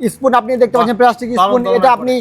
Spoon আপনি দেখতে পাচ্ছেন প্লাস্টিক স্পুন। এটা আপনি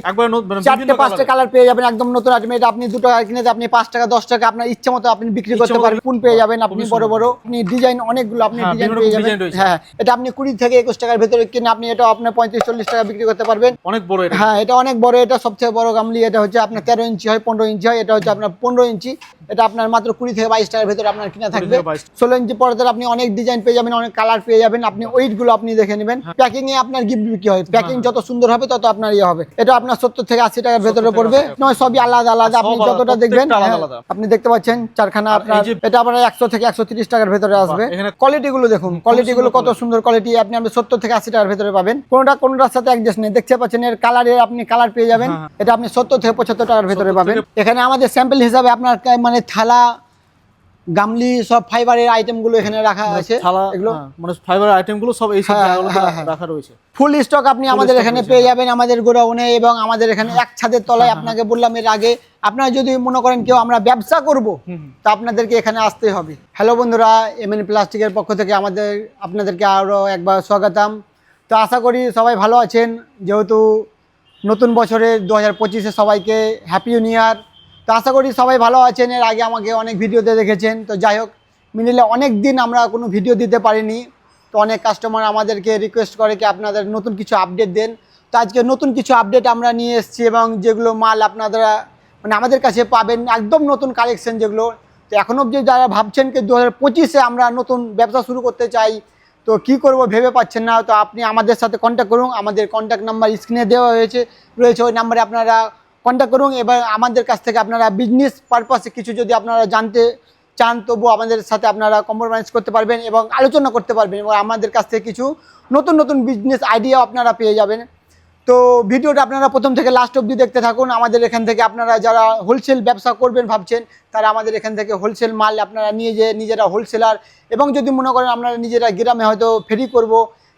মানে চারটে পাঁচটা কালার পেয়ে যাবেন একদম নতুন আইটেম এটা আপনি দু টাকা কিনে আপনি পাঁচ টাকা দশ টাকা আপনার ইচ্ছে মতো আপনি বিক্রি করতে পারবেন স্পুন পেয়ে যাবেন আপনি বড় বড়। আপনি ডিজাইন অনেকগুলো আপনি হ্যাঁ, ডিজাইন পেয়ে যাবেন। হ্যাঁ এটা আপনি কুড়ি থেকে একুশ টাকার ভেতরে কিনে আপনি এটা আপনার পঁয়ত্রিশ চল্লিশ টাকা বিক্রি করতে পারবেন। অনেক বড় হ্যাঁ এটা অনেক বড় এটা সবচেয়ে বড় গামলি এটা হচ্ছে আপনার তেরো ইঞ্চি হয় পনেরো ইঞ্চি হয় এটা হচ্ছে আপনার পনেরো ইঞ্চি। এটা আপনার মাত্র কুড়ি থেকে বাইশ টাকার ভেতরে আপনার কিনা থাকবে। ষোলো ইঞ্চি পর্দার আপনি অনেক ডিজাইন পেয়ে যাবেন অনেক কালার পেয়ে যাবেন আপনি ওয়েটগুলো আপনি দেখে নেবেন। হ্যাঁ। প্যাকিং এ আপনার গিফট বিক্রি হয়। প্যাকিং যত সুন্দর হবে তত আপনার ইয়ে হবে। এটা আপনার সত্তর থেকে আশি টাকার ভেতরে পড়বে। নয় সবই আলাদা আলাদা। আপনি যতটা দেখবেন আলাদা হ্যাঁ, আলাদা। আপনি দেখতে পাচ্ছেন চারখানা আপনার এটা আপনার একশো থেকে একশো তিরিশ টাকার ভেতরে আসবে। এখানে- কোয়ালিটি গুলো দেখুন কোয়ালিটি গুলো কত সুন্দর কোয়ালিটি আপনি আপনি সত্তর থেকে আশি টাকার ভেতরে পাবেন। কোনটা কোনটার সাথে অ্যাডজাস্ট নেই দেখতে পাচ্ছেন এর কালারের আপনি কালার পেয়ে যাবেন। হ্যাঁ, এটা আপনি সত্তর থেকে পঁচাত্তর টাকার ভেতরে পাবেন। এখানে আমাদের স্যাম্পল হিসাবে আপনার মানে থালা গামলি সব ফাইবারের আইটেমগুলো এখানে রাখা আছে। এগুলো হ্যাঁ, মানে ফাইবার আইটেমগুলো সব এই সব হ্যাঁ, হ্যাঁ। রাখা রয়েছে। ফুল স্টক আপনি আমাদের এখানে পেয়ে যাবেন আমাদের গোডাউনে এবং আমাদের এখানে এক ছাদের তলায় আপনাকে বললাম এর আগে আপনারা যদি মনে করেন কেউ আমরা ব্যবসা করব। তা আপনাদেরকে এখানে আসতে হবে। হ্যালো বন্ধুরা এমএন প্লাস্টিকের পক্ষ থেকে আমাদের আপনাদেরকে আরও একবার স্বাগতম। তো আশা করি সবাই ভালো আছেন। যেহেতু নতুন বছরে দু হাজার পঁচিশে সবাইকে হ্যাপি নিউ ইয়ার তো আশা করি সবাই ভালো আছেন। এর আগে আমাকে অনেক ভিডিওতে দেখেছেন। তো যাই হোক, মিনিলে অনেক দিন আমরা কোনো ভিডিও দিতে পারিনি। তো অনেক কাস্টমার আমাদেরকে রিকোয়েস্ট করে কি আপনাদের নতুন কিছু আপডেট দেন। তো আজকে নতুন কিছু আপডেট আমরা নিয়ে এসেছি এবং যেগুলো মাল আপনারা মানে আমাদের কাছে পাবেন, একদম নতুন কালেকশন যেগুলো। তো এখনও অবধি যারা ভাবছেন কি দু হাজার আমরা নতুন ব্যবসা শুরু করতে চাই, তো কি করব ভেবে পাচ্ছেন না। তো আপনি আমাদের সাথে কন্ট্যাক্ট করুন। আমাদের কন্ট্যাক্ট নাম্বার স্ক্রিনে দেওয়া হয়েছে। রয়েছে ওই নাম্বারে আপনারা কন্ট্যাক্ট করুন, এবার আমাদের কাছ থেকে আপনারা বিজনেস পারপাসে কিছু যদি আপনারা জানতে চান, তবু আমাদের সাথে আপনারা কম্প্রোমাইজ করতে পারবেন এবং আলোচনা করতে পারবেন এবং আমাদের কাছ থেকে কিছু নতুন নতুন বিজনেস আইডিয়া আপনারা পেয়ে যাবেন। তো ভিডিওটা আপনারা প্রথম থেকে লাস্ট অবধি দেখতে থাকুন। আমাদের এখান থেকে আপনারা যারা হোলসেল ব্যবসা করবেন ভাবছেন, তারা আমাদের এখান থেকে হোলসেল মাল আপনারা নিয়ে যে নিজেরা হোলসেলার এবং যদি মনে করেন আপনারা নিজেরা গ্রামে হয়তো ফেরি করব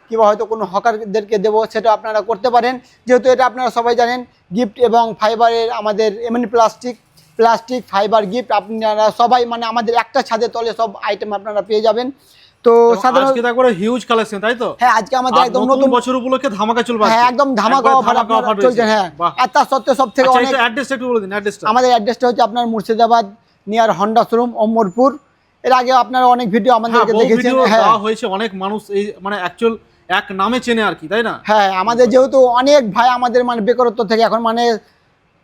কিংবা হয়তো কোনো হকারদেরকে দেবো সেটা আপনারা করতে পারেন। যেহেতু এটা আপনারা সবাই জানেন গিফট এবং ফাইবারের আমাদের এমনি প্লাস্টিক প্লাস্টিক ফাইবার গিফট আপনারা সবাই মানে আমাদের একটা ছাদের তলে সব আইটেম আপনারা পেয়ে যাবেন। তো সাধারণত আজকে হিউজ কালেকশন তাই তো? হ্যাঁ আজকে আমাদের একদম নতুন নতুন বছর উপলক্ষে ধামাকা চলবে হ্যাঁ একদম ধামাকা অফার আপনার চলছে হ্যাঁ। আর তার সত্ত্বেও সব থেকে আচ্ছা অনেক একটু অ্যাড্রেসটা একটু বলে দিন অ্যাড্রেসটা আমাদের অ্যাড্রেসটা হচ্ছে আপনার Murshidabad near Honda showroom Amarpur এর আগে আপনারা অনেক ভিডিও হ্যাঁ আমাদেরকে দেখেছেন হ্যাঁ। হয়েছে অনেক মানুষ এই মানে অ্যাকচুয়াল এক নামে চেনে আর কি তাই না? হ্যাঁ আমাদের যেহেতু অনেক ভাই আমাদের মানে বেকারত্ব থেকে এখন মানে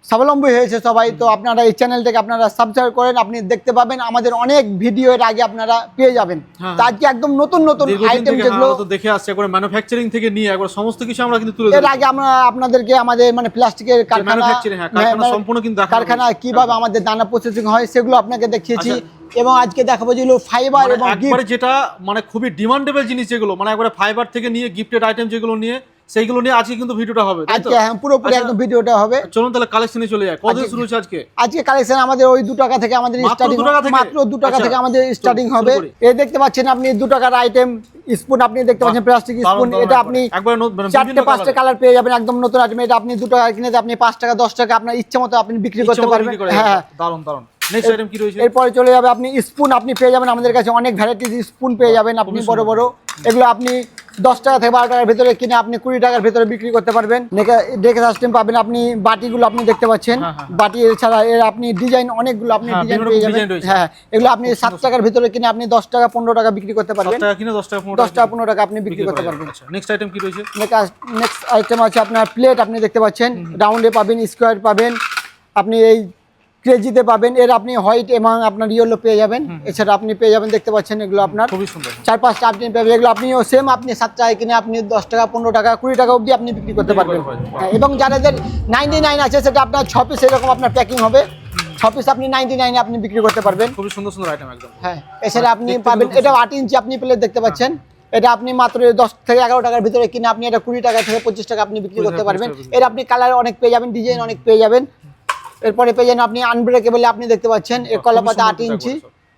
স্বাবলম্বী হয়েছে সবাই তো আপনারা এই চ্যানেলটাকে আপনারা সাবস্ক্রাইব করেন আপনি দেখতে পাবেন আমাদের অনেক ভিডিও এর আগে আপনারা পেয়ে যাবেন। হ্যাঁ। আজকে একদম নতুন নতুন আইটেম যেগুলো তো দেখে আসছে একবার ম্যানুফ্যাকচারিং থেকে নিয়ে একবার সমস্ত কিছু আমরা কিন্তু তুলে এর আগে আমরা আপনাদেরকে আমাদের মানে প্লাস্টিকের কারখানা manufacturing, হ্যাঁ, কারখানা হ্যাঁ, সম্পূর্ণ কিন্তু কারখানা কীভাবে আমাদের দানা প্রসেসিং হয় সেগুলো আপনাকে দেখিয়েছি। আচ্ছা। এবং আজকে দেখাবো যেগুলো ফাইবার মানে এবং একবারে যেটা মানে খুবই ডিমান্ডেবল জিনিস যেগুলো মানে একবারে ফাইবার থেকে নিয়ে গিফটেড আইটেম যেগুলো নিয়ে সেইগুলো নিয়ে আজকে কিন্তু ভিডিওটা হবে আজকে হ্যাঁ পুরোপুরি আচ্ছা। একদম ভিডিওটা হবে। চলুন তাহলে কালেকশনে চলে যায় কদিন শুরু হচ্ছে আজকে? আজকে কালেকশন আমাদের ওই দু টাকা থেকে আমাদের স্টার্টিং? মাত্র দু টাকা আচ্ছা। থেকে আমাদের স্টার্টিং হবে। এই দেখতে পাচ্ছেন আপনি দু টাকার আইটেম স্পুন আপনি দেখতে পাচ্ছেন প্লাস্টিক স্পুন এটা আপনি মানে চারটে পাঁচটা কালার পেয়ে যাবেন একদম নতুন আইটেম এটা আপনি দু টাকা কিনে আপনি পাঁচ টাকা দশ টাকা আপনার ইচ্ছে মতো আপনি বিক্রি করতে পারবেন। হ্যাঁ। দারুণ দারুণ। নেক্সট আইটেম কি রয়েছে? এরপরে চলে যাবে আপনি স্পুন আপনি পেয়ে যাবেন আমাদের কাছে অনেক ভ্যারাইটিস স্পুন পেয়ে যাবেন আপনি বড় বড়। এগুলো আপনি দশ টাকা থেকে বারো টাকার ভিতরে কিনে আপনি কুড়ি টাকার ভিতরে বিক্রি করতে পারবেন। ডেকে সিস্টেম পাবেন আপনি বাটিগুলো আপনি দেখতে পাচ্ছেন। হ্যাঁ, হ্যাঁ। বাটি এছাড়া এর আপনি ডিজাইন অনেকগুলো আপনি হ্যাঁ, ডিজাইন পেয়ে যাবেন। হ্যাঁ এগুলো আপনি সাত টাকার ভিতরে কিনে আপনি দশ টাকা পনেরো টাকা বিক্রি করতে পারবেন। দশ টাকা পনেরো দশ টাকা পনেরো টাকা আপনি বিক্রি করতে পারবেন। নেক্সট আইটেম কি রয়েছে? নেক্সট আইটেম আছে আপনার প্লেট আপনি দেখতে পাচ্ছেন। রাউন্ডে পাবেন স্কোয়ার পাবেন। আপনি এই ক্রেজিতে পাবেন। এর আপনি হোয়াইট এবং আপনার ইয়েলো পেয়ে যাবেন। এছাড়া আপনি পেয়ে যাবেন দেখতে পাচ্ছেন এগুলো আপনার। খুবই সুন্দর। চার পাঁচটা আপনি পাবেন এগুলো আপনিও সেম আপনি সাত টাকায় কিনে আপনি দশ টাকা পনেরো টাকা কুড়ি টাকা অবধি আপনি বিক্রি করতে পারবেন। হ্যাঁ, এবং যাদের নাইনটি নাইন আছে সেটা আপনার ছ পিস এরকম আপনার প্যাকিং হবে। ছ পিস আপনি নাইনটি নাইনে আপনি বিক্রি করতে পারবেন। খুবই সুন্দর সুন্দর আইটেম একদম। হ্যাঁ এছাড়া আপনি পাবেন এটা আট ইঞ্চি আপনি প্লেট দেখতে পাচ্ছেন। এটা আপনি মাত্র দশ থেকে এগারো টাকার ভিতরে কিনে আপনি এটা কুড়ি টাকা থেকে পঁচিশ টাকা আপনি বিক্রি করতে পারবেন। 25 এর আপনি কালার অনেক পেয়ে যাবেন ডিজাইন অনেক পেয়ে যাবেন। এরপরে পেয়ে যাবেন আপনি আনব্রেকেবল আপনি দেখতে পাচ্ছেন। এর কলাপাতা আট ইঞ্চি।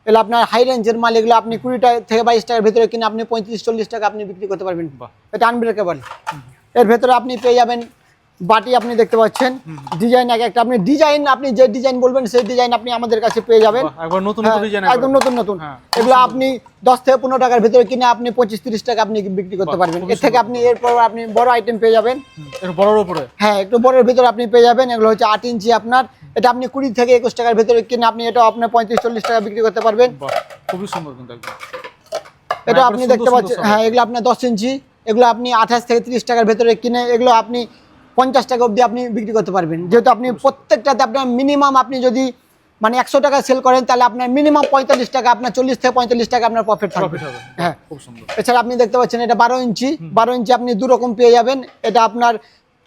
এটা এগুলো আপনার হাই রেঞ্জের মাল এগুলো আপনি কুড়ি টাকা থেকে বাইশ টাকার ভিতরে কিনে আপনি পঁয়ত্রিশ চল্লিশ টাকা আপনি বিক্রি করতে পারবেন। এটা আনব্রেকেবল এর ভেতরে আপনি পেয়ে যাবেন বাটি আপনি দেখতে পাচ্ছেন। ডিজাইন এক একটা। আপনি ডিজাইন আপনি যে ডিজাইন বলবেন সেই ডিজাইন আপনি আমাদের কাছে পেয়ে যাবেন। একবার নতুন হ্যাঁ, নতুন ডিজাইন একদম নতুন নতুন। হ্যাঁ, এগুলো আপনি দশ থেকে পনেরো টাকার ভিতরে কিনে আপনি পঁচিশ তিরিশ টাকা আপনি বিক্রি করতে পারবেন। এর থেকে আপনি এরপর আপনি বড় আইটেম পেয়ে যাবেন। এর বড়র উপরে? হ্যাঁ একটু বড়ের ভিতরে আপনি পেয়ে যাবেন। এগুলো হচ্ছে আট ইঞ্চি আপনার। এটা আপনি কুড়ি থেকে একুশ টাকার ভিতরে কিনে আপনি এটা আপনার পঁয়ত্রিশ চল্লিশ টাকা বিক্রি করতে পারবেন। খুবই সুন্দর কিন্তু একদম। এটা আপনি দেখতে পাচ্ছেন। হ্যাঁ এগুলো আপনার দশ ইঞ্চি। এগুলো আপনি আঠাশ থেকে তিরিশ টাকার ভেতরে কিনে এগুলো আপনি পঞ্চাশ টাকা অবধি আপনি বিক্রি করতে পারবেন। যেহেতু আপনি প্রত্যেকটাতে আপনার মিনিমাম আপনি যদি মানে একশো টাকা সেল করেন তাহলে আপনার মিনিমাম পঁয়তাল্লিশ টাকা আপনার চল্লিশ থেকে পঁয়তাল্লিশ টাকা আপনার প্রফিট থাকবে। হবে। হ্যাঁ। খুব সুন্দর। এছাড়া আপনি দেখতে পাচ্ছেন এটা বারো ইঞ্চি। বারো ইঞ্চি আপনি দু রকম পেয়ে যাবেন। এটা আপনার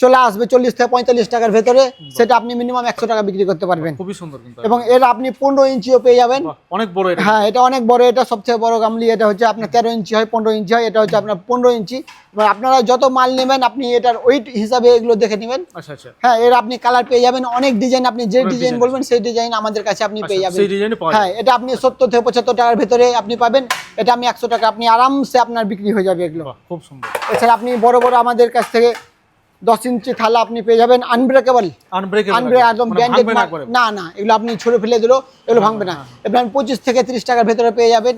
চলে আসবে চল্লিশ থেকে পঁয়তাল্লিশ টাকার ভেতরে সেটা আপনি মিনিমাম একশো টাকা বিক্রি করতে পারবেন। খুবই সুন্দর এবং এর আপনি পনেরো ইঞ্চিও পেয়ে যাবেন। অনেক বড় হ্যাঁ এটা অনেক বড় এটা সবথেকে বড় গামলি এটা হচ্ছে আপনার তেরো ইঞ্চি হয় পনেরো ইঞ্চি হয় এটা হচ্ছে আপনার পনেরো ইঞ্চি। এবার আপনারা যত মাল নেবেন আপনি এটার ওয়েট হিসাবে এগুলো দেখে নেবেন। আচ্ছা আচ্ছা। হ্যাঁ এর আপনি কালার পেয়ে যাবেন অনেক ডিজাইন আপনি যে ডিজাইন বলবেন সেই ডিজাইন আমাদের কাছে আপনি পেয়ে আচ্ছা, যাবেন। সেই ডিজাইনে হ্যাঁ এটা আপনি সত্তর থেকে পঁচাত্তর টাকার ভেতরে আপনি পাবেন। এটা আমি একশো টাকা আপনি আরামসে আপনার বিক্রি হয়ে যাবে এগুলো। খুব সুন্দর। এছাড়া আপনি বড় বড় আমাদের কাছ থেকে দশ ইঞ্চি থালা আপনি পেয়ে যাবেন আনব্রেকেবল আনব্রেকেবল আনব্রেক একদম ব্র্যান্ডেড না না এগুলো আপনি ছুড়ে ফেলে দিলো এগুলো ভাঙবে না। এবার পঁচিশ থেকে তিরিশ টাকার ভেতরে পেয়ে যাবেন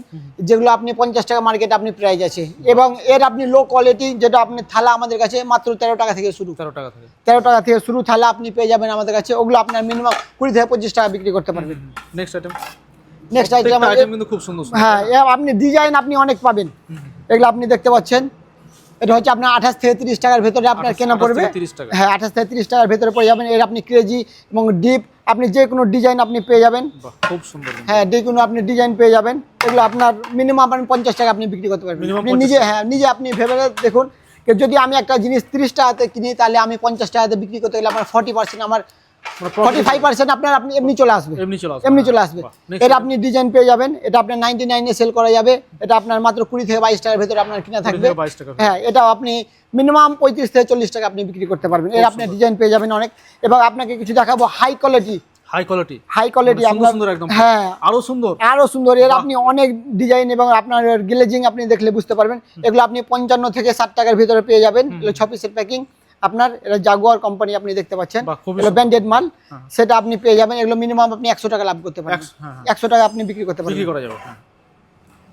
যেগুলো আপনি পঞ্চাশ টাকা মার্কেটে আপনি প্রাইস আছে। এবং এর আপনি লো কোয়ালিটি যেটা আপনি থালা আমাদের কাছে মাত্র তেরো টাকা থেকে শুরু। তেরো টাকা থেকে। তেরো টাকা থেকে শুরু থালা আপনি পেয়ে যাবেন আমাদের কাছে ওগুলো আপনার মিনিমাম কুড়ি থেকে পঁচিশ টাকা বিক্রি করতে পারবেন। নেক্সট আইটেম নেক্সট আইটেম কিন্তু খুব সুন্দর হ্যাঁ আপনি ডিজাইন আপনি অনেক পাবেন। এগুলো আপনি দেখতে পাচ্ছেন। এটা হচ্ছে আপনার আঠাশ থেকে তিরিশ টাকার ভেতরে আপনার কেনা পড়বে। থেকে 30 টাকা। হ্যাঁ আঠাশ থেকে তিরিশ টাকার ভেতরে পড়ে যাবেন। এর আপনি ক্রেজি এবং ডিপ আপনি যে কোনো ডিজাইন আপনি পেয়ে যাবেন। খুব সুন্দর হ্যাঁ যে কোনো আপনি ডিজাইন পেয়ে যাবেন। এগুলো আপনার মিনিমাম আপনি পঞ্চাশ টাকা আপনি বিক্রি করতে পারবেন। আপনি নিজে হ্যাঁ নিজে আপনি ভেবে দেখুন। যদি আমি একটা জিনিস তিরিশ টাকাতে কিনি তাহলে আমি পঞ্চাশ টাকাতে বিক্রি করতে গেলে আমার ফর্টি পার্সেন্ট আমার ফর্টি ফাইভ পার্সেন্ট আপনার আপনি এমনি চলে আসবে। এমনি চলে আসবে। এমনি চলে আসবে। এটা আপনি ডিজাইন পেয়ে যাবেন এটা আপনার নাইনটি নাইনে সেল করা যাবে এটা আপনার মাত্র কুড়ি থেকে বাইশ টাকার ভেতরে আপনার কিনা থাকবে। থেকে 22 টাকা। হ্যাঁ এটাও আপনি মিনিমাম পঁয়ত্রিশ থেকে চল্লিশ টাকা আপনি বিক্রি করতে পারবেন। এর ডিজাইন পেয়ে যাবেন অনেক। এবং আপনাকে কিছু দেখাবো high quality high quality high quality সুন্দর সুন্দর একদম। হ্যাঁ। আরও সুন্দর। আরও সুন্দর। এর আপনি অনেক ডিজাইন এবং আপনার গ্লেজিং আপনি দেখলে বুঝতে পারবেন। এগুলো আপনি পঞ্চান্ন থেকে ষাট টাকার ভিতরে পেয়ে যাবেন। এগুলো ছ পিসের প্যাকিং আপনার এটা জাগুয়ার কোম্পানি আপনি দেখতে পাচ্ছেন। এগুলো ব্র্যান্ডেড মাল। হ্যাঁ। সেটা আপনি পেয়ে যাবেন। এগুলো মিনিমাম আপনি একশো টাকা লাভ করতে পারেন একশো- হ্যাঁ, হ্যাঁ। টাকা আপনি বিক্রি করতে হ্যাঁ।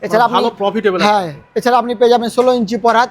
এছাড়া আপনি প্রফিটেবল হ্যাঁ এছাড়া আপনি পেয়ে যাবেন ষোলো ইঞ্চি পরাত।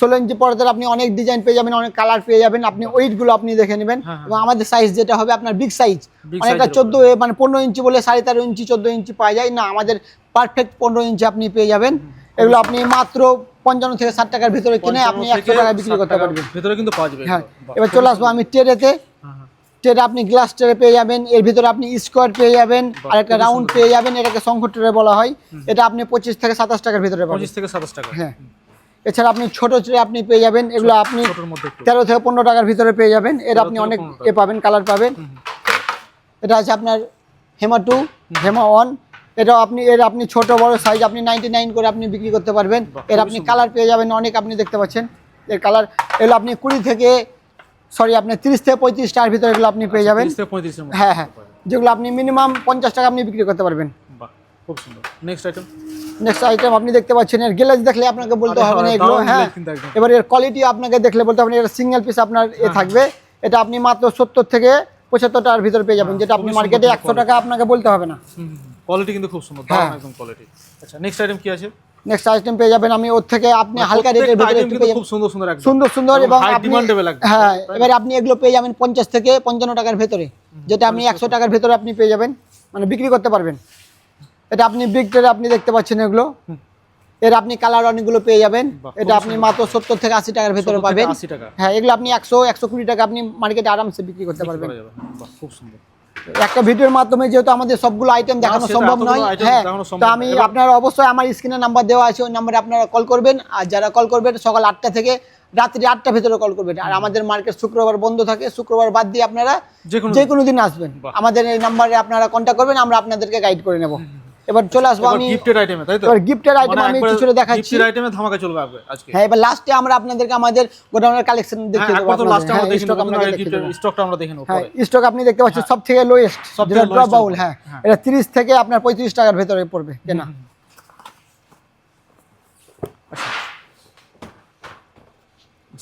ষোলো ইঞ্চি আপনি অনেক ডিজাইন পেয়ে যাবেন অনেক কালার পেয়ে যাবেন। আপনি ওয়েটগুলো আপনি দেখে নেবেন। হ্যাঁ, হ্যাঁ। এবং আমাদের সাইজ যেটা হবে আপনার বিগ সাইজ অনেকটা চোদ্দ মানে পনেরো ইঞ্চি বলে সাড়ে তেরো ইঞ্চি চোদ্দ ইঞ্চি পাওয়া যায়। না আমাদের পারফেক্ট পনেরো ইঞ্চি আপনি পেয়ে যাবেন। এগুলো আপনি মাত্র পঞ্চান্ন থেকে ষাট টাকার ভিতরে কিনে আপনি একশো টাকা বিক্রি করতে পারবেন। ভিতরে কিন্তু পাওয়া যাবে। হ্যাঁ এবার চলে আসব আমি টেরেতে হ্যাঁ, হ্যাঁ। আপনি গ্লাস ট্রে পেয়ে যাবেন এর ভিতরে আপনি স্কোয়ার পেয়ে যাবেন আর একটা রাউন্ড পেয়ে যাবেন এটাকে শঙ্খ ট্রে বলা হয়। এটা আপনি পঁচিশ থেকে সাতাশ টাকার ভিতরে পঁচিশ থেকে সাতাশ টাকা। হ্যাঁ। এছাড়া আপনি ছোট ট্রে আপনি পেয়ে যাবেন এগুলো আপনি তেরো থেকে পনেরো টাকার ভিতরে পেয়ে যাবেন। এর 13 আপনি অনেক এ পাবেন কালার পাবেন। এটা আছে আপনার হেমা টু হেমা। ওয়ান এটাও আপনি এর আপনি ছোট বড় সাইজ আপনি নাইনটি নাইন করে আপনি বিক্রি করতে পারবেন। এর আপনি কালার পেয়ে যাবেন অনেক আপনি দেখতে পাচ্ছেন। এর কালার এগুলো আপনি কুড়ি থেকে সরি আপনি তিরিশ থেকে পঁয়ত্রিশ টাকার ভিতরে এগুলো আপনি পেয়ে যাবেন। 30 থেকে পঁয়ত্রিশের মধ্যে হ্যাঁ হ্যাঁ। যেগুলো আপনি মিনিমাম পঞ্চাশ টাকা আপনি বিক্রি করতে পারবেন। খুব সুন্দর। নেক্সট আইটেম নেক্সট আইটেম আপনি দেখতে পাচ্ছেন এর গ্লেজ দেখলে আপনাকে বলতে হবে না হ্যাঁ, এগুলো হ্যাঁ। এবার এর কোয়ালিটি আপনাকে দেখলে বলতে হবে না, এটা সিঙ্গেল পিস আপনার এ থাকবে। এটা আপনি মাত্র সত্তর থেকে পঁচাত্তর টাকার ভিতরে পেয়ে যাবেন যেটা আপনি মার্কেটে একশো টাকা আপনাকে বলতে হবে না। কোয়ালিটি কিন্তু খুব সুন্দর হ্যাঁ। দারুণ একদম কোয়ালিটি আচ্ছা নেক্সট আইটেম কি আছে? নেক্সট আইটেম পেয়ে যাবেন আমি ওর থেকে আপনি হালকা রেটের ভিতরে খুব সুন্দর সুন্দর একদম। সুন্দর সুন্দর এবং ডিমান্ডেবল হ্যাঁ এবার আপনি এগুলো পেয়ে যাবেন পঞ্চাশ থেকে পঞ্চান্ন টাকার ভেতরে। যেটা আপনি একশো টাকার ভেতরে আপনি পেয়ে যাবেন মানে বিক্রি করতে পারবেন। এটা আপনি বিগ আপনি দেখতে পাচ্ছেন এগুলো। এর আপনি কালার অনেকগুলো পেয়ে যাবেন। এটা আপনি মাত্র সত্তর থেকে আশি টাকার ভেতরে 70 পাবেন। 80 টাকা। হ্যাঁ এগুলো আপনি একশো একশো কুড়ি টাকা আপনি মার্কেটে আরামসে বিক্রি করতে পারবেন। খুব সুন্দর। একটা ভিডিওর মাধ্যমে যেহেতু আমাদের সবগুলো আইটেম দেখানো সম্ভব নয়। হ্যাঁ তো আমি আপনার অবশ্যই আমার স্ক্রিনে নাম্বার দেওয়া আছে ওই নাম্বারে আপনারা কল করবেন। আর যারা কল করবেন সকাল আটটা থেকে রাত্রি আটটা ভেতরে কল করবেন। আর আমাদের মার্কেট শুক্রবার বন্ধ থাকে শুক্রবার বাদ দিয়ে আপনারা যে কোনো দিন আসবেন। আমাদের এই নাম্বারে আপনারা কন্ট্যাক্ট করবেন আমরা আপনাদেরকে গাইড করে নেব। এবার চলে আসব আমি গিফটেড আইটেমে তাই তো? এবার গিফটের আইটেম আমি কিছুটা দেখাচ্ছি। গিফটেড আইটেমে ধামাকা চলবে আজকে। হ্যাঁ এবার লাস্টে আমরা আপনাদেরকে আমাদের গোডাউনের কালেকশন হ্যাঁ দেখিয়ে দেবো একবার লাস্টে আমরা আপনাদের। দেখে হ্যাঁ, নেব স্টকটা আমরা দেখে নেব হ্যাঁ পরে। স্টক আপনি দেখতে পাচ্ছেন সব থেকে লোয়েস্ট যেটা ড্রপ বাউল হ্যাঁ হ্যাঁ। এটা তিরিশ থেকে আপনার পঁয়ত্রিশ টাকার ভেতরে পড়বে কেনা।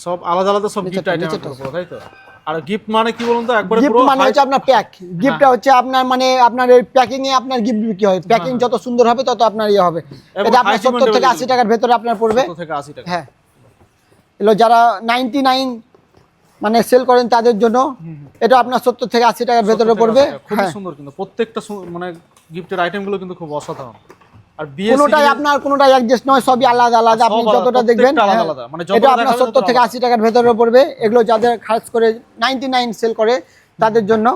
সব আলাদা আলাদা সব গিফট আইটেম। তাই তো? আর গিফট মানে কি বলুন তো? একবারে গিফট মানে হচ্ছে আপনার প্যাক গিফটটা হ্যাঁ। হচ্ছে আপনার মানে আপনার এই প্যাকিং এ আপনার গিফট বিক্রি হয়। প্যাকিং যত সুন্দর হবে তত আপনার ইয়ে হবে। এটা আপনার high সত্তর demand থেকে level আশি টাকার ভেতরে আপনার পড়বে। 70 থেকে 80 টাকা। হ্যাঁ। এগুলো যারা নাইনটি নাইন মানে সেল করেন তাদের জন্য এটা আপনার সত্তর থেকে আশি টাকার ভেতরে পড়বে। 80। খুবই হ্যাঁ। সুন্দর কিন্তু। প্রত্যেকটা মানে গিফটের আইটেমগুলো কিন্তু খুব অসাধারণ। কোনোটাই আপনার কোনোটাই অ্যাডজাস্ট নয় সবই আলাদা আলাদা আপনি যতটা দেখবেন হ্যাঁ। মানে যতটা এটা আপনার সত্তর থেকে আশি টাকার ভেতরে পড়বে এগুলো যাদের খাস করে নাইনটি নাইন সেল করে তাদের জন্য।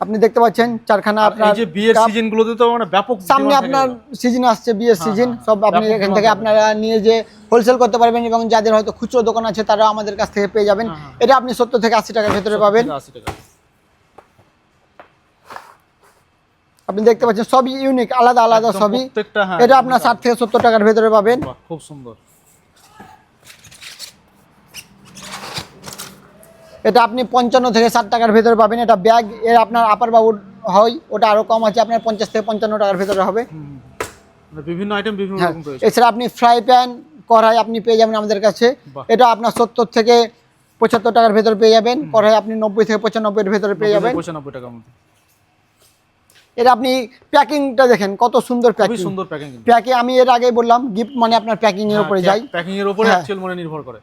আপনি দেখতে পাচ্ছেন চারখানা আর আপনার যে বিয়ের সিজন গুলোতে তো মানে ব্যাপক সামনে আপনার সিজন আসছে বিয়ের সিজন হ্যাঁ, সব আপনি এখান থেকে আপনারা নিয়ে যে হোলসেল করতে পারবেন এবং যাদের হয়তো খুচরো দোকান আছে তারা আমাদের কাছ থেকে পেয়ে যাবেন। হ্যাঁ, হ্যাঁ। এটা আপনি সত্তর থেকে আশি টাকার ভেতরে পাবেন। 80 টাকা। আপনি দেখতে পাচ্ছেন সবই ইউনিক আলাদা আলাদা সবই। হ্যাঁ এটা আপনার ষাট থেকে সত্তর টাকার ভেতরে পাবেন। খুব সুন্দর। এটা আপনি পঞ্চান্ন থেকে ষাট টাকার ভেতরে পাবেন। এটা ব্যাগ এর আপনার আপার বাবুর হয় ওটা আরও কম আছে আপনার পঞ্চাশ থেকে পঞ্চান্ন টাকার ভেতরে হবে। মানে বিভিন্ন আইটেম বিভিন্ন হ্যাঁ রকম রয়েছে। এছাড়া আপনি ফ্রাই প্যান কড়াই আপনি পেয়ে যাবেন আমাদের কাছে। এটা আপনার সত্তর থেকে পঁচাত্তর টাকার ভেতরে পেয়ে যাবেন। কড়াই আপনি নব্বই থেকে পঁচানব্বইয়ের ভেতরে পেয়ে যাবেন। পঁচানব্বই টাকার মধ্যে। এটা আপনি প্যাকিংটা দেখেন কত সুন্দর প্যাকিং। সুন্দর প্যাকিং প্যাকে আমি এর আগেই বললাম গিফট মানে আপনার প্যাকিং এর উপরে যাই। প্যাকিং এর উপরে হ্যাঁ। অ্যাকচুয়াল মানে নির্ভর করে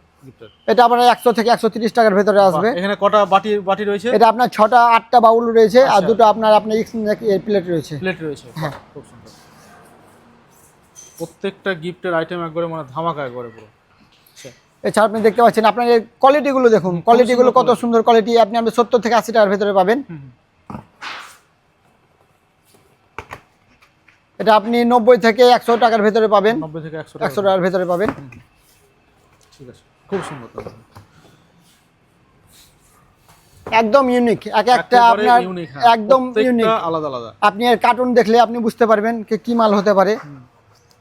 এটা আপনার একশো থেকে একশো তিরিশ টাকার ভেতরে আসবে। এখানে কটা বাটি বাটি রয়েছে? এটা আপনার ছটা আটটা বাউল রয়েছে আর আচ্ছা। দুটো আপনার আপনার প্লেট রয়েছে। প্লেট রয়েছে হ্যাঁ। খুব সুন্দর। প্রত্যেকটা গিফটের আইটেম একবারে মানে ধামাকা একবারে পুরো। আচ্ছা, এছাড়া আপনি দেখতে পাচ্ছেন আপনার কোয়ালিটিগুলো দেখুন। কোয়ালিটিগুলো কত সুন্দর কোয়ালিটি আপনি আপনি সত্তর থেকে আশি টাকার ভেতরে পাবেন হুম, হুম। এটা আপনি নব্বই থেকে একশো টাকার ভেতরে পাবেন। নব্বই থেকে একশো একশো টাকার ভেতরে। পাবেন। ঠিক আছে খুব সুন্দর একদম ইউনিক এক একটা আপনার হ্যাঁ। একদম ইউনিক আলাদা আলাদা। আপনি এর কার্টুন দেখলে আপনি বুঝতে পারবেন কি কি মাল হতে পারে।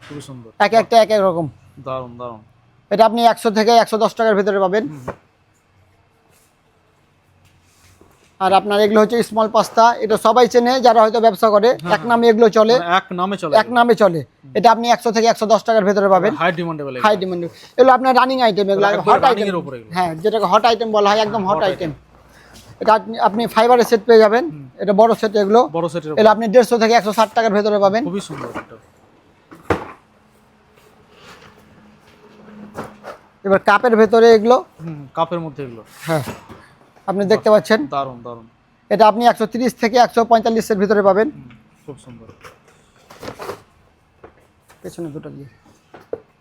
খুবই সুন্দর। এক একটা এক এক রকম। দারুণ দারুণ। এটা আপনি একশো থেকে একশো দশ টাকার ভেতরে পাবেন। আর আপনার এগুলো হচ্ছে স্মল পাস্তা এটা সবাই চেনে যারা হয়তো ব্যবসা করে এক নামে এগুলো চলে। মানে এক নামে চলে। এক নামে চলে। এটা আপনি একশো থেকে একশো দশ টাকার ভেতরে পাবেন। হাই ডিমান্ডেবল হাই ডিমান্ড এগুলো। আপনার রানিং আইটেম এগুলো হট আইটেম। হ্যাঁ যেটাকে হট আইটেম বলা হয় একদম হট আইটেম এটা আপনি- ফাইবারের সেট পেয়ে যাবেন। এটা বড় সেট এগুলো। বড় সেটের এগুলো আপনি দেড়শো থেকে একশো ষাট টাকার ভেতরে পাবেন। খুবই সুন্দর এবার কাপের ভেতরে এগুলো। কাপের মধ্যে এগুলো। হ্যাঁ। আপনি দেখতে পাচ্ছেন। দারুণ দারুণ এটা আপনি একশো থেকে একশো পঁয়তাল্লিশের ভিতরে পাবেন। খুব সুন্দর। পেছনে দুটো দিয়ে।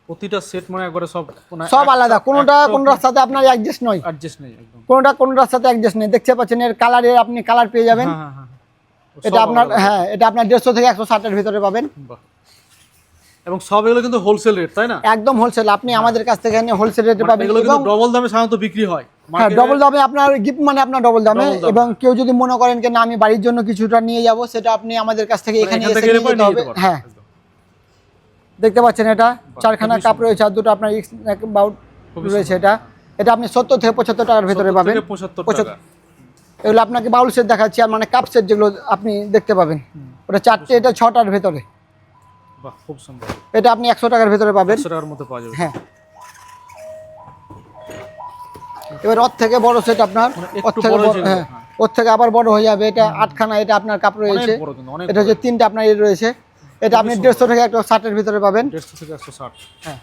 প্রতিটা সেট মানে একবারে সব সব আলাদা কোনোটা কোনোটার সাথে আপনার অ্যাডজাস্ট নয়। অ্যাডজাস্ট নেই একদম। কোনোটা কোনোটার সাথে অ্যাডজাস্ট নেই। দেখতে পাচ্ছেন এর কালারের আপনি কালার পেয়ে যাবেন। হ্যাঁ হ্যাঁ হ্যাঁ এটা আপনার হ্যাঁ এটা আপনার দেড়শো থেকে একশো ষাটের ভিতরে পাবেন। এবং সব এগুলো কিন্তু হোলসেল রেট তাই না? একদম হোলসেল আপনি আমাদের কাছ থেকে হোলসেল রেটে মানে পাবেন এগুলো কিন্তু ডবল দামে সাধারণত বিক্রি হয়। হ্যাঁ ডবল দামে আপনার গিফট মানে আপনার ডবল দামে এবং কেউ যদি মনে করেন যে না আমি বাড়ির জন্য কিছুটা নিয়ে যাব সেটা আপনি আমাদের কাছ থেকে মানে এখানে এসে নিয়ে যেতে হবে। হ্যাঁ। দেখতে পাচ্ছেন এটা? চারখানা কাপ রয়েছে আর দুটো আপনার বাউট রয়েছে এটা। এটা আপনি সত্তর থেকে পঁচাত্তর টাকার ভেতরে পাবেন। থেকে 75 পঁচাত্তর- টাকা। এগুলো আপনাকে বাউল সেট দেখাচ্ছি আর মানে কাপ সেট যেগুলো আপনি দেখতে পাবেন। ওটা চারটে এটা ছটার ভেতরে। খুব সুন্দর। এটা আপনি একশো টাকার ভেতরে পাবেন। টাকার মধ্যে পাওয়া যাবে। হ্যাঁ। এবার ওর থেকে বড় সেট আপনার মানে ওর থেকে হ্যাঁ। ওর থেকে আবার বড় হয়ে যাবে। এটা আটখানা এটা আপনার কাপ রয়েছে। এটা হচ্ছে তিনটা আপনার এর রয়েছে। এটা আপনি দেড়শো থেকে একটা ষাটের ভিতরে পাবেন। দেড়শো থেকে একশো ষাট। হ্যাঁ।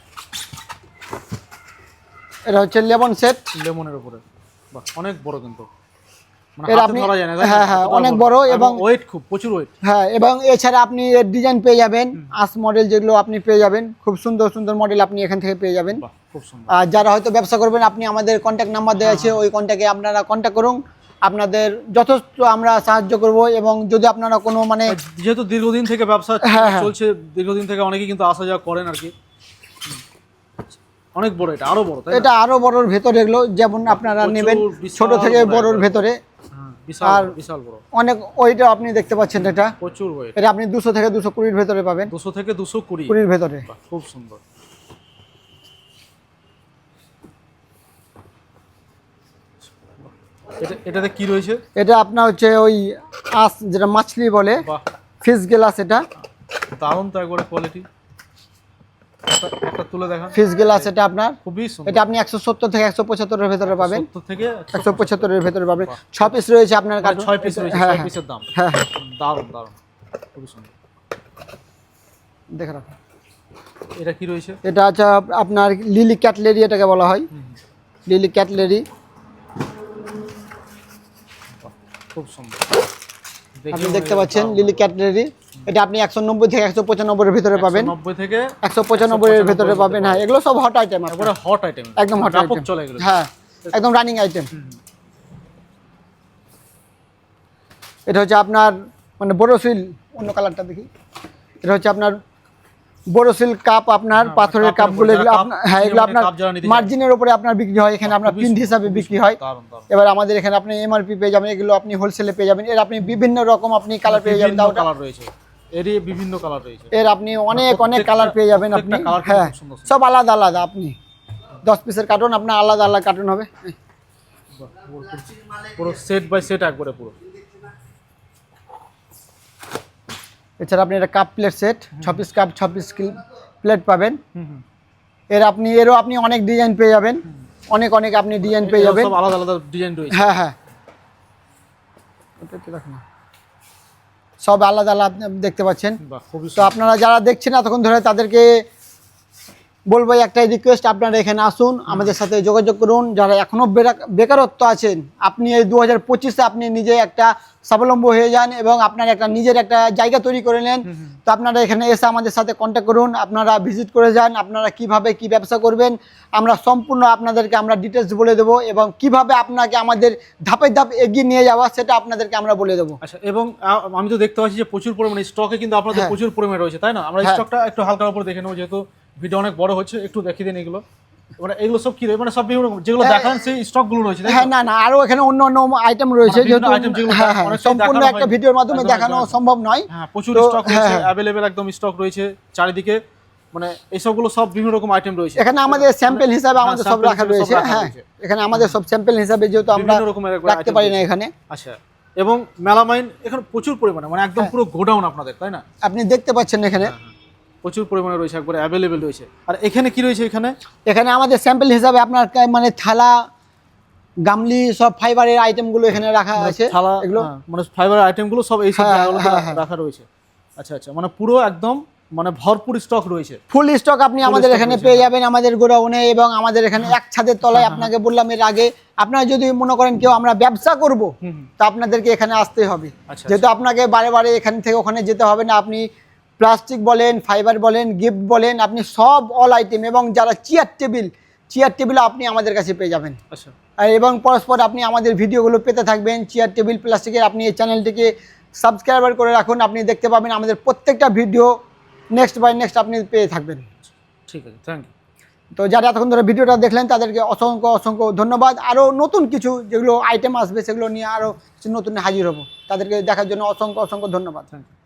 এটা হচ্ছে লেমন সেট লেমনের উপরে। বাহ অনেক বড় কিন্তু। মানে আপনি-? হ্যাঁ, হ্যাঁ, অনেক বড়। এবং- ওয়েট খুব প্রচুর ওয়েট হ্যাঁ এবং এছাড়া আপনি এর ডিজাইন পেয়ে যাবেন। আস মডেল যেগুলো আপনি পেয়ে যাবেন। খুব সুন্দর সুন্দর মডেল আপনি এখান থেকে পেয়ে যাবেন। আর যারা হয়তো ব্যবসা করবেন আপনি আমাদের কন্ট্যাক্ট নাম্বার দেওয়া আছে। ওই কন্ট্যাক্টে আপনারা কন্ট্যাক্ট করুন। আপনাদের যথেষ্ট আমরা সাহায্য করব এবং যদি আপনারা কোনো মানে যেহেতু দীর্ঘদিন থেকে ব্যবসা হ্যাঁ, হ্যাঁ। চলছে দীর্ঘদিন থেকে অনেকেই কিন্তু আসা যাওয়া করেন আর কি। অনেক বড় এটা আরও বড় এটা আরও বড়র ভেতরে এগুলো। যেমন আপনারা নেবেন ছোট থেকে বড় বড়র ভেতরে। হ্যাঁ, আর- বিশাল বড়। অনেক ওইটা আপনি দেখতে পাচ্ছেন এটা। প্রচুর ওয়েট। এটা আপনি দুশো থেকে দুশো কুড়ির ভেতরে পাবেন। দুশো থেকে দুশো কুড়ি। কুড়ির ভেতরে। খুব সুন্দর। এটা এটাতে কি রয়েছে? এটা আপনার হচ্ছে ওই আস যেটা মাছলি বলে। ফিশ গ্লাস এটা। দারুণ তো একবারে কোয়ালিটি একটা একটা তুলে দেখান। ফিস গ্লাস এটা আপনার? খুবই এটা আপনি একশো সত্তর থেকে একশো পঁচাত্তরের ভেতরে পাবেন। 70 থেকে একশো পঁচাত্তরের ভেতরে পাবেন। ছ পিস রয়েছে আপনার পিস রয়েছে হ্যাঁ হ্যাঁ। পিসের দাম। হ্যাঁ হ্যাঁ। খুবই সুন্দর। এটা কি রয়েছে? এটা আছে আপনার লিলি ক্যাটলেরি এটাকে বলা হয়। লিলি ক্যাটলেরি খুব সুন্দর। আপনি দেখতে পাচ্ছেন লিলি ক্যাটলেরি এটা আপনি একশো নব্বই থেকে একশো পঁচানব্বইয়ের ভিতরে পাবেন। নব্বই থেকে একশো পঁচানব্বইয়ের ভেতরে পাবেন হ্যাঁ এগুলো সব হট আইটেম হট আইটেম একদম হট আইটেম চলে হ্যাঁ একদম রানিং আইটেম এটা হচ্ছে আপনার মানে বোরোসিল অন্য কালারটা দেখি। এটা হচ্ছে আপনার বোরোসিল কাপ আপনার পাথরের কাপের কাপগুলো এগুলো হ্যাঁ এগুলো আপনার। মার্জিনের উপরে আপনার বিক্রি হয় এখানে আপনার খুবই পিন সুন্দর, হিসাবে বিক্রি হয়। এবার আমাদের এখানে আপনি এমআরপি পেয়ে যাবেন এগুলো আপনি হোলসেলে পেয়ে যাবেন। এর আপনি বিভিন্ন রকম আপনি কালার পেয়ে যাবেন কালার রয়েছে। এরই বিভিন্ন কালার রয়েছে। এর আপনি অনেক অনেক কালার পেয়ে যাবেন আপনি। হ্যাঁ। সব আলাদা আলাদা আপনি। দশ পিসের কার্টুন আপনার আলাদা আলাদা কার্টুন হবে। পুরো- পুরো- সেট বাই সেট একবারে পুরো। এছাড়া আপনি এটা কাপ প্লেট সেট ছ কাপ ছ প্লেট পাবেন। এর আপনি এরও আপনি অনেক ডিজাইন পেয়ে যাবেন। অনেক অনেক আপনি ডিজাইন পেয়ে যাবেন। আলাদা আলাদা ডিজাইন রয়েছে। হ্যাঁ হ্যাঁ। ওটা রাখুন। সব আলাদা আলাদা দেখতে পাচ্ছেন। তো আপনারা যারা দেখছেন এতক্ষণ ধরে তাদেরকে বলব একটাই রিকোয়েস্ট আপনারা এখানে আসুন আমাদের সাথে যোগাযোগ করুন। যারা এখনও বেকারত্ব আছেন আপনি এই দু হাজার পঁচিশে আপনি নিজে একটা স্বাবলম্বী হয়ে যান এবং আপনার একটা নিজের একটা জায়গা তৈরি করে নেন। তো আপনারা এখানে এসে আমাদের সাথে কন্ট্যাক্ট করুন আপনারা ভিজিট করে যান আপনারা কীভাবে কি ব্যবসা করবেন আমরা সম্পূর্ণ আপনাদেরকে আমরা ডিটেলস বলে দেবো এবং কীভাবে আপনাকে আমাদের ধাপে ধাপ এগিয়ে নিয়ে যাওয়া সেটা আপনাদেরকে আমরা বলে দেবো। আচ্ছা এবং আমি তো দেখতে পাচ্ছি যে প্রচুর পরিমাণে স্টকে কিন্তু আপনাদের হ্যাঁ। প্রচুর পরিমাণে রয়েছে তাই না? আমরা হ্যাঁ। স্টকটা একটু হালকার উপর দেখে নেব যেহেতু ভিডিও অনেক বড় হচ্ছে একটু দেখিয়ে দিন এগুলো। মানে এগুলো সব কি মানে সব বিভিন্ন যেগুলো হ্যাঁ। দেখান সেই স্টকগুলো রয়েছে হ্যাঁ না না আরও এখানে অন্য অন্য আইটেম রয়েছে মানে যেহেতু হ্যাঁ হ্যাঁ সম্পূর্ণ একটা ভিডিওর মাধ্যমে দেখানো সম্ভব নয়। হ্যাঁ প্রচুর স্টক হ্যাঁ, রয়েছে হ্যাঁ। অ্যাভেলেবেল একদম স্টক রয়েছে চারিদিকে। মানে এইসবগুলো সব বিভিন্ন রকম আইটেম রয়েছে। এখানে আমাদের স্যাম্পল হিসাবে হ্যাঁ, আমাদের সব রাখা রয়েছে হ্যাঁ। এখানে আমাদের সব স্যাম্পল হিসাবে যেহেতু আমরা রাখতে পারি না এখানে। আচ্ছা এবং মেলামাইন এখানে প্রচুর পরিমাণে মানে একদম হ্যাঁ। পুরো গোডাউন আপনাদের তাই না? আপনি দেখতে পাচ্ছেন এখানে। প্রচুর পরিমাণে রয়েছে একবারে অ্যাভেলেবেল রয়েছে। আর এখানে কি রয়েছে এখানে? এখানে আমাদের স্যাম্পল হিসাবে আপনার মানে থালা গামলি সব ফাইবারের আইটেমগুলো এখানে রাখা আছে। থালা এগুলো হ্যাঁ, মানে ফাইবার আইটেমগুলো সব এই সব হ্যাঁ, হ্যাঁ, রাখা-। রয়েছে। আচ্ছা আচ্ছা মানে পুরো একদম মানে ভরপুর স্টক রয়েছে। ফুল স্টক আপনি আমাদের এখানে পেয়ে যাবেন আমাদের গোডাউনে এবং আমাদের এখানে এক ছাদের তলায় আপনাকে বললাম এর আগে আপনারা যদি মনে করেন কেউ আমরা ব্যবসা করব। তা আপনাদেরকে এখানে আসতে হবে। আচ্ছা, যেহেতু আপনাকে বারে বারে এখান থেকে ওখানে যেতে হবে না আপনি প্লাস্টিক বলেন ফাইবার বলেন গিফট বলেন আপনি সব অল আইটেম এবং যারা চেয়ার টেবিল চেয়ার টেবিল আপনি আমাদের কাছে পেয়ে যাবেন। আচ্ছা। আর এবং পরস্পর আপনি আমাদের ভিডিওগুলো পেতে থাকবেন চেয়ার টেবিল প্লাস্টিকের আপনি এই চ্যানেলটিকে সাবস্ক্রাইবার করে রাখুন আপনি দেখতে পাবেন আমাদের প্রত্যেকটা ভিডিও নেক্সট বাই নেক্সট আপনি পেয়ে থাকবেন। ঠিক আছে থ্যাংক ইউ তো যারা এতক্ষণ ধরে ভিডিওটা দেখলেন তাদেরকে অসংখ্য অসংখ্য ধন্যবাদ। আরও নতুন কিছু যেগুলো আইটেম আসবে সেগুলো নিয়ে আরও নতুন হাজির হব। তাদেরকে দেখার জন্য অসংখ্য অসংখ্য ধন্যবাদ। Thank you